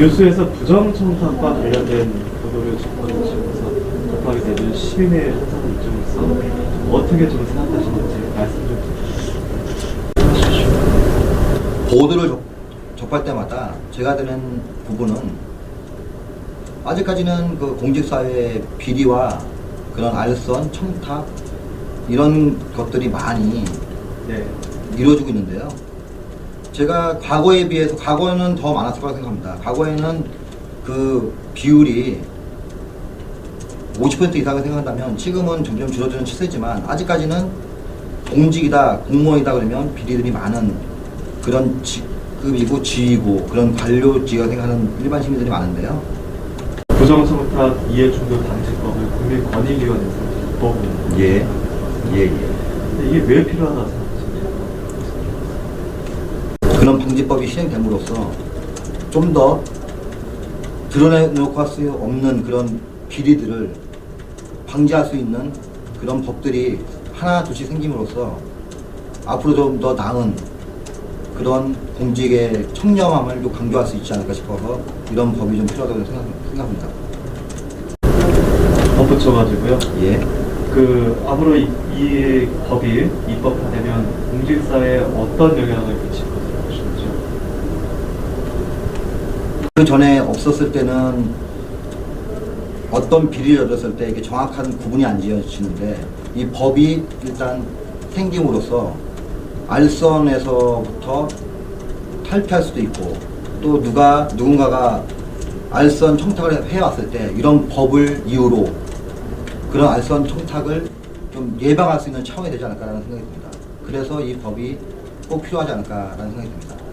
뉴스에서 부정청탁과 관련된 보도를 접하시면서 접하게 되는 시민의 한사람 입장에서 어떻게 좀 생각하시는지 말씀 좀 해주시죠. 보도를 접- 접할 때마다 제가 드는 부분은 아직까지는 그 공직사회의 비리와 그런 알선, 청탁 이런 것들이 많이 네. 이루어지고 있는데요. 제가 과거에 비해서 과거에는 더 많았을 거라고 생각합니다. 과거에는 그 비율이 50% 이상을 생각한다면 지금은 점점 줄어드는 추세지만 아직까지는 공직이다, 공무원이다 그러면 비리들이 많은 그런 직급이고 지위고 그런 관료직을 생각하는 일반 시민들이 많은데요. 부정청탁 이해충돌 방지법을 국민권익위원회에서 입법을 예, 예, 예. 근데 이게 왜 생각하십니까? 그런 방지법이 시행됨으로써 좀 더 드러내놓고 할 수 없는 그런 비리들을 방지할 수 있는 그런 법들이 하나 둘씩 생김으로써 앞으로 좀 더 나은 그런 공직의 청렴함을 좀 강조할 수 있지 않을까 싶어서 이런 법이 좀 필요하다고 생각, 생각합니다. 덧붙여가지고요. 예. 그 앞으로 이, 이 법이 입법화되면 공직사회에 어떤 영향을 미칠 것으로 보시는지요? 그 전에 없었을 때는 어떤 비리를 얻었을 때 이게 정확한 구분이 안 지어지는데 이 법이 일단 생김으로써 알선에서부터 탈피할 수도 있고 또 누가 누군가가 알선 청탁을 해왔을 때 이런 법을 이유로 그런 알선 청탁을 좀 예방할 수 있는 차원이 되지 않을까라는 생각이 듭니다. 그래서 이 법이 꼭 필요하지 않을까라는 생각이 듭니다.